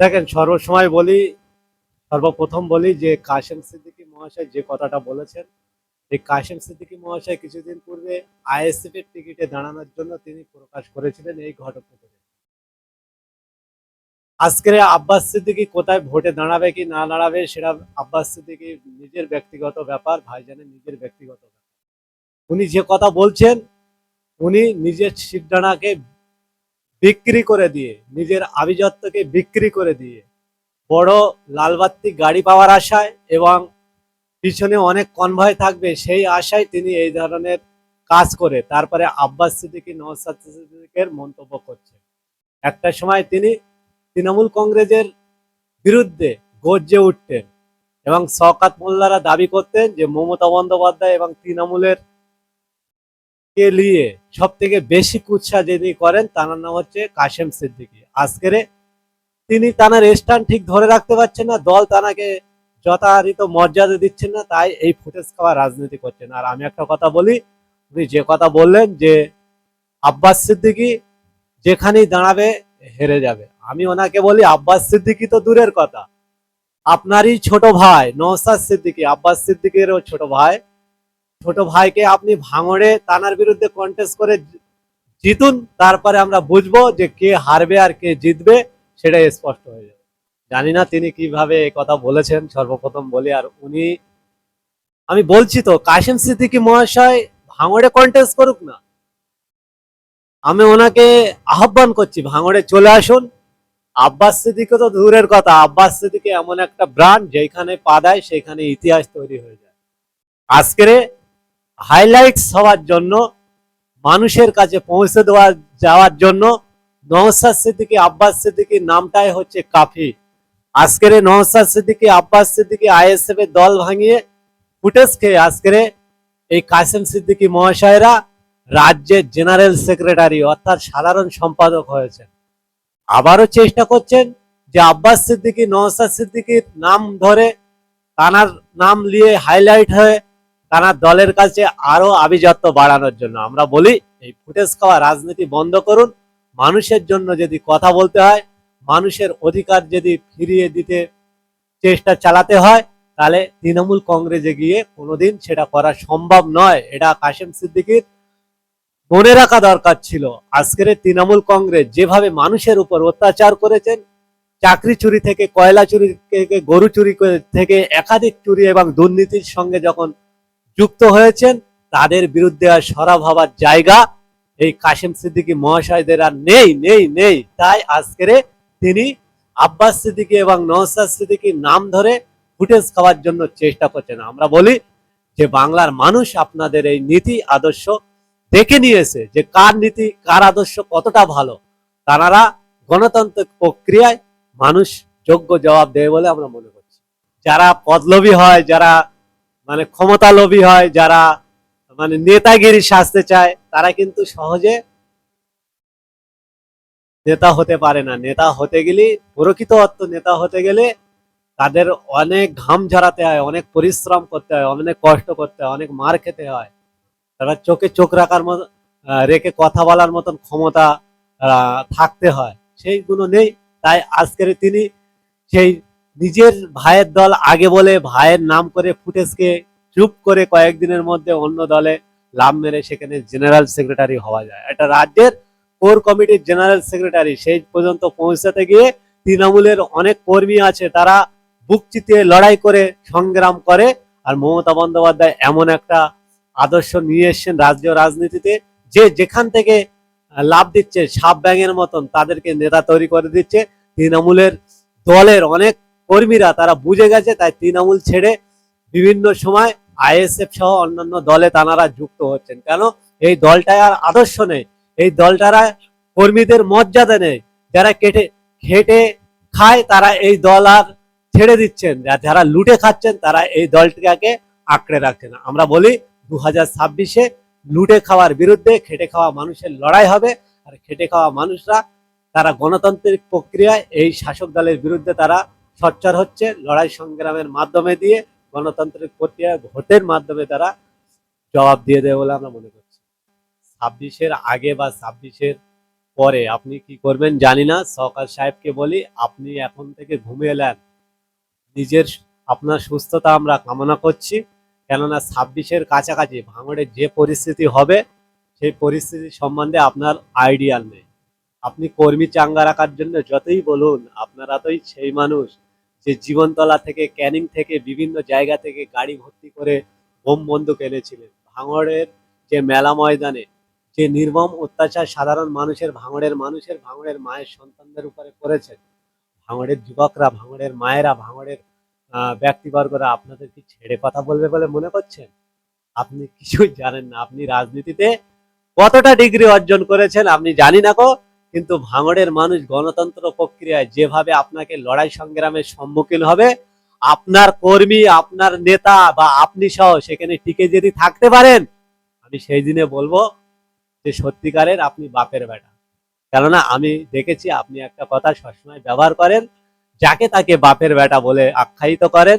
দেখেন, সর্বসময় বলি, সর্বপ্রথম বলি যে কাশেম সিদ্দিকী মহাশয় যে কথাটা বলেছেন, এই কাশেম সিদ্দিকী মহাশয় কিছুদিন পূর্বে আইএসএফ এর টিকিটে দাঁড়ানোর জন্য তিনি প্রকাশ করেছিলেন এই ঘটনা আজকের আব্বাস সিদ্দিকী কোথায় ভোটে দাঁড়াবে কি না দাঁড়াবে, সেটা আব্বাস সিদ্দিকী নিজের ব্যক্তিগত ব্যাপার, ভাইজানের নিজের ব্যক্তিগত ব্যাপার। উনি যে কথা বলছেন, উনি নিজের সিদ্ধানাকে বিক্রি করে দিয়ে, নিজের আভিজাত্যকে বিক্রি করে দিয়ে, বড় লালবাত্তি গাড়ি পাওয়ার আশায় এবং পিছনে অনেক কনভয় থাকবে, সেই আশায় তিনি এই ধরনের কাজ করে, তারপরে আব্বাস সিদ্দিকী নওসাদ সিদ্দিকের মন্তব্য করছেন। একটা সময় তিনি তৃণমূল কংগ্রেসের বিরুদ্ধে গর্জে উঠতেন এবং শওকাত মোল্লারা দাবি করতেন যে মমতা বন্দ্যোপাধ্যায় এবং তৃণমূলের কে নিয়ে সব থেকে বেশি কুৎসা যিনি করেন, তার নাম হচ্ছে কাশেম সিদ্দিকী। আজকের তিনি তানার স্ট্যান্ড ঠিক ধরে রাখতে পারছেন না, দল তানাকে যথারীত মর্যাদা দিচ্ছেন না, তাই এই ফুটেজ খাওয়া রাজনীতি করছেন। আর আমি একটা কথা বলি, উনি যে কথা বললেন যে আব্বাস সিদ্দিকী যেখানেই দাঁড়াবে হেরে যাবে। আমি ওনাকে বলি, আব্বাস সিদ্দিকি তো দূরের কথা। আপনারই ছোট ভাই নওসাদ সিদ্দিকী, আব্বাস সিদ্দিকীরও ছোট ভাই। ছোট ভাইকে আপনি ভাঙড়ে তানার বিরুদ্ধে কন্টেস্ট করে জিতুন, তারপরে আমরা বুঝব যে কে হারবে আর কে জিতবে, সেটাই স্পষ্ট হয়ে যাবে। জানি না তিনি কীভাবে এই কথা বলেছেন, সর্বপ্রথম বলি, আর উনি, আমি বলছি তো কাশিম সিদ্দিকী মহাশয় ভাঙড়ে কন্টেস্ট করুক না। আমি ওনাকে আহ্বান করছি, ভাঙড়ে চলে আসুন। আব্বাস সিদ্দিকে তো দূরের কথা, আব্বাস সিদ্দিকে এমন একটা ব্রান্ড যেখানে পা দেয়, সেখানে ইতিহাস তৈরি হয়ে যায়। আজকের হাইলাইটস হওয়ার জন্য, মানুষের কাছে পৌঁছে দেওয়া, যাওয়ার জন্য নওসাদ সিদ্দিকী আব্বাস সিদ্দিকীর নামটাই হচ্ছে কাফি। আজকের এই নওসাদ সিদ্দিকী আব্বাস সিদ্দিকী আইএসএফ এর দল ভাঙিয়ে ফুটেজ খেয়ে আজকের এই কাসেম সিদ্দিকী মহাশয়রা রাজ্যের জেনারেল সেক্রেটারি, অর্থাৎ সাধারণ সম্পাদক হয়েছেন। আবারও চেষ্টা করছেন যে আব্বাস সিদ্দিকী, নওসাদ সিদ্দিকীর নাম ধরে, তানার নাম নিয়ে হাইলাইট হয়ে তানার দলের কাছে আরও আভিজাত্য বাড়ানোর জন্য। আমরা বলি, এই ফুটেজ খাওয়া রাজনীতি বন্ধ করুন। মানুষের জন্য যদি কথা বলতে হয়, মানুষের অধিকার যদি ফিরিয়ে দিতে চেষ্টা চালাতে হয়, তাহলে তৃণমূল কংগ্রেসে গিয়ে কোনোদিন সেটা করা সম্ভব নয়। এটা কাশেম সিদ্দিকীর মনে রাখা দরকার ছিল। আজকের তৃণমূল কংগ্রেস যেভাবে মানুষের উপর অত্যাচার করেছেন, চাকরি চুরি থেকে, কয়লা চুরি থেকে, গরু চুরি থেকে, একাধিক চুরি এবং দুর্নীতির সঙ্গে যখন যুক্ত হয়েছেন। তাদের বিরুদ্ধে আর সরব হওয়ার জায়গা এই কাশিম সিদ্দিকী মহাশয়দের আর নেই নেই নেই। তাই আজকের তিনি আব্বাস সিদ্দিকী এবং নওসাদ সিদ্দিকীর নাম ধরে ফুটেজ খাওয়ার জন্য চেষ্টা করছেন। আমরা বলি যে বাংলার মানুষ আপনাদের এই নীতি, আদর্শ দেখে নিয়েছে যে কার নীতি, কার আদর্শ কতটা ভালো। তারা গণতান্ত্রিক প্রক্রিয়ায় মানুষ যোগ্য জবাব দেবে বলে আমরা মনে করছি। যারা পদলোভী হয়, যারা মানে ক্ষমতা লোভী হয়, যারা মানে নেতাগিরি সাজতে চায়, তারা কিন্তু সহজে নেতা হতে পারে না। নেতা হতে গেলে, প্রকৃত অর্থ নেতা হতে গেলে তাদের অনেক ঘাম ঝরাতে হয়, অনেক পরিশ্রম করতে হয়, অনেক কষ্ট করতে হয়, অনেক মার খেতে হয়। তারা চোখে চোখ রাখার মতো রেখে কথা বলার মতন ক্ষমতা থাকতে হয়। সেইগুলো নেই। তাই আজকের তিনি সেই নিজের ভাইয়ের দল আগে বলে ভাইয়ের নাম করে ফুটেজকে চুপ করে কয়েকদিনের মধ্যে অন্য দলে লাভ মেরে সেখানে জেনারেল সেক্রেটারি হওয়া যায়। এটা রাজ্যের কোর কমিটির জেনারেল সেক্রেটারি, সেই পর্যন্ত পৌঁছাতে গিয়ে তৃণমূলের অনেক কর্মী আছে, তারা বুক চিতিয়ে লড়াই করে সংগ্রাম করে, আর মমতা বন্দ্যোপাধ্যায় এমন একটা আদর্শ নিয়ে এসছেন রাজ্য রাজনীতিতে, যে যেখান থেকে লাভ দিচ্ছে সাপ ব্যাঙের মতন তাদেরকে নেতা তৈরি করে দিচ্ছে। তৃণমূলের দলের অনেক কর্মীরা তারা বুঝে গেছে, তাই তৃণমূল ছেড়ে বিভিন্ন সময় আইএসএফ সহ অন্যান্য দলে তানারা যুক্ত হচ্ছেন। কেন? এই দলটায় আর আদর্শ নেই। এই দলটারা কর্মীদের মর্যাদা নেই। যারা কেটে, খেটে খায়, তারা এই দল আর ছেড়ে দিচ্ছেন। যারা লুটে খাচ্ছেন, তারা এই দলটাকে আঁকড়ে রাখছেন। আমরা বলি দু হাজার ছাব্বিশে লুটে খাওয়ার বিরুদ্ধে খেটে খাওয়া মানুষের লড়াই হবে। আর খেটে খাওয়া মানুষরা তারা গণতান্ত্রিক প্রক্রিয়ায় এই শাসক দলের বিরুদ্ধে তারা সচ্চার হচ্ছে, লড়াই সংগ্রামের মাধ্যমে দিয়ে গণতান্ত্রিক প্রক্রিয়া ভোটের মাধ্যমে তারা জবাব দিয়ে দেবে বলে আমরা মনে করছি। ছাব্বিশের আগে বা ছাব্বিশের পরে আপনি কি করবেন জানি না সরকার সাহেবকে বলি, আপনি এখন থেকে ঘুমিয়ে নেন নিজের আপনার সুস্থতা আমরা কামনা করছি, কেননা ছাব্বিশের কাছাকাছি ভাঙড়ের যে পরিস্থিতি হবে, সেই পরিস্থিতি সম্বন্ধে আপনার আইডিয়াল নেই। আপনি কর্মী চাঙ্গা রাখার জন্য যতই বলুন, আপনারা তোই সেই মানুষ। যে জীবনতলা থেকে, ক্যানিং থেকে, বিভিন্ন জায়গা থেকে গাড়ি ভর্তি করে বোম বন্দুক এনেছিলেন। ভাঙড়ের যে মেলা ময়দানে যে নির্মম অত্যাচার সাধারণ মানুষের, ভাঙড়ের মানুষের, ভাঙড়ের মায়ের সন্তানদের উপরে করেছেন। ভাঙড়ের যুবকরা, ভাঙড়ের মায়েরা, ভাঙড়ের ব্যক্তিবর্গরা আপনাদের কি ছেড়ে কথা বলবে বলে মনে করছেন? আপনি কিছুই জানেন না। আপনি রাজনীতিতে কতটা ডিগ্রি অর্জন করেছেন, আপনি জানি না কো কিন্তু ভাঙড়ের মানুষ গণতন্ত্র প্রক্রিয়ায় যেভাবে আপনাকে লড়াই সংগ্রামের সম্মুখীন হবে, আপনার কর্মী, আপনার নেতা বা আপনি সহ সেখানে টিকে যদি থাকতে পারেন, আমি সেই দিনে বলব যে সত্যিকারের আপনি বাপের বেটা। কেননা আমি দেখেছি আপনি একটা কথা সবসময় ব্যবহার করেন, যাকে তাকে বাপের বেটা বলে আখ্যায়িত করেন,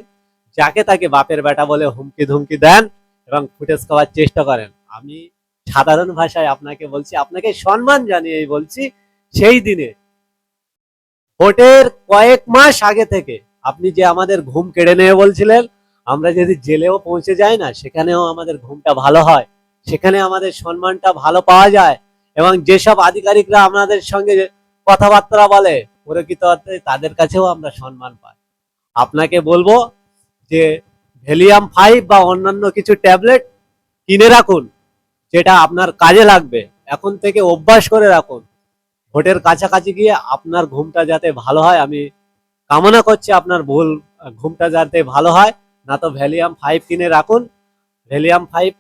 যাকে তাকে বাপের বেটা বলে হুমকি ধুমকি দেন এবং ফুটেজ খাওয়ার চেষ্টা করেন। আমি সাধারণ ভাষায় আপনাকে বলছি, আপনাকে সম্মান জানিয়ে বলছি, সেই দিনে, ভোটের কয়েক মাস আগে থেকে, আপনি যে আমাদের ঘুম কেড়ে নেবে বলছিলেন, আমরা যদি জেলেও পৌঁছে যাই না, সেখানেও আমাদের ঘুমটা ভালো হয়, সেখানে আমাদের সম্মানটা ভালো পাওয়া যায়, এবং যেসব আধিকারিকরা আমাদের সঙ্গে কথাবার্তা বলে, প্রকৃত অর্থে তাদের কাছেও আমরা সম্মান পাই। আপনাকে বলব যে, ভ্যালিয়াম ফাইভ বা অন্যান্য কিছু ট্যাবলেট কিনে রাখুন যেটা আপনার কাজে লাগবে, এখন থেকে অভ্যাস করে রাখুন। ভোটের কাছাকাছি গিয়ে আপনার ঘুমটা যাতে ভালো হয়, আমি কামনা করছি আপনার ভুল, ঘুমটা যাতে ভালো হয়, না তো ভ্যালিয়াম ফাইভ কিনে রাখুন। ভ্যালিয়াম ফাইভ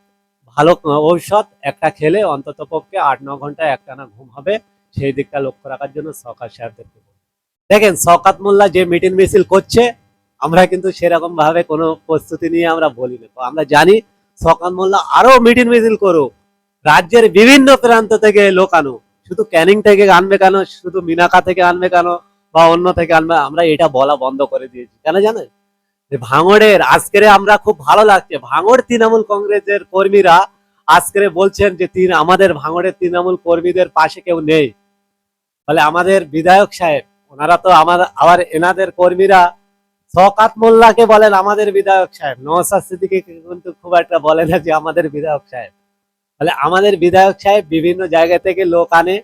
ভালো ঔষধ, একটা খেলে অন্তত পক্ষে আট, ন ঘণ্টা একটানা ঘুম হবে। সেই দিকটা লক্ষ্য রাখার জন্য সরকার সাহেবদেরকে দেখেন শওকাত মোল্লা যে মিটিং মিছিল করছে, আমরা কিন্তু সেরকম ভাবে কোনো প্রস্তুতি নিয়ে আমরা বলি না আমরা জানি শওকাত মোল্লা আরও মিটিং মিছিল করুক। রাজ্যের বিভিন্ন প্রান্ত থেকে লোক আনো। শুধু ক্যানিং থেকে আনবে কেন? শুধু মিনাকা থেকে আনবে কেন? বা অন্য থেকে আনবে? আমরা এটা বলা বন্ধ করে দিয়েছি। কেন জানেন? যে ভাঙড়ের, আজকের আমরা খুব ভালো লাগছে। ভাঙড় তৃণমূল কংগ্রেসের কর্মীরা আজকের বলছেন যে, তিন, আমাদের ভাঙড়ের তৃণমূল কর্মীদের পাশে কেউ নেই। ফলে আমাদের বিধায়ক সাহেব, ওনারা তো আমার আবার এনাদের কর্মীরা সকাত মোল্লাকে বলেন আমাদের বিধায়ক সাহেব। নওসাদ সিদ্দিকে কিন্তু খুব একটা বলে না যে আমাদের বিধায়ক সাহেব। তাহলে আমাদের বিধায়ক সাহেব বিভিন্ন জায়গা থেকে লোক আনে।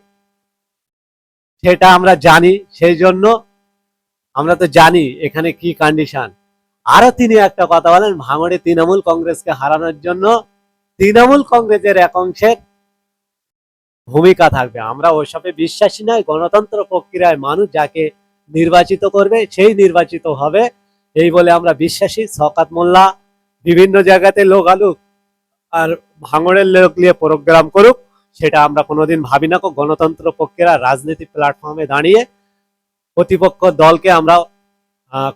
সেটা আমরা জানি, সেই জন্য আমরা তো জানি এখানে কি কন্ডিশন আরও তিনি একটা কথা বলেন, ভাঙড়ে তৃণমূল কংগ্রেসকে হারানোর জন্য তৃণমূল কংগ্রেসের এক অংশের ভূমিকা থাকবে। আমরা ওসবে বিশ্বাসী নয়, গণতন্ত্র প্রক্রিয়ায় মানুষ যাকে নির্বাচিত করবে, সেই নির্বাচিত হবে। এই বলে আমরা বিশ্বাসী। সকাত মোল্লা বিভিন্ন জায়গাতে লোক আলুক আর ভাঙড়ের লোক নিয়ে প্রোগ্রাম করুক, সেটা আমরা কোনোদিন ভাবি না। গণতন্ত্র পক্ষেরা রাজনীতি প্ল্যাটফর্মে দাঁড়িয়ে প্রতিপক্ষ দলকে আমরা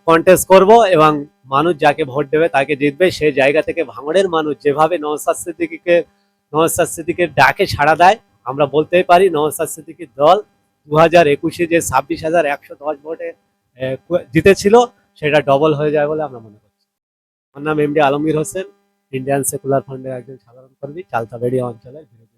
কন্টেস্ট করব এবং মানুষ যাকে ভোট দেবে তাকে জিতবে। সেই জায়গা থেকে ভাঙড়ের মানুষ যেভাবে নওসাদ সিদ্দিকিকে নওসাদ সিদ্দিকের ডাকে সাড়া দেয়, আমরা বলতেই পারি নওসাদ সিদ্দিকির দল দু হাজার একুশে যে ছাব্বিশ হাজার একশো দশ ভোটে জিতেছিল, সেটা ডবল হয়ে যায় বলে আমরা মনে করছি। আমার নাম MD Alamgir Hossain. Indian secular ফান্ডের একজন সাধারণ কর্মী চালতাবেড়িয়া অঞ্চলের বিরোধী।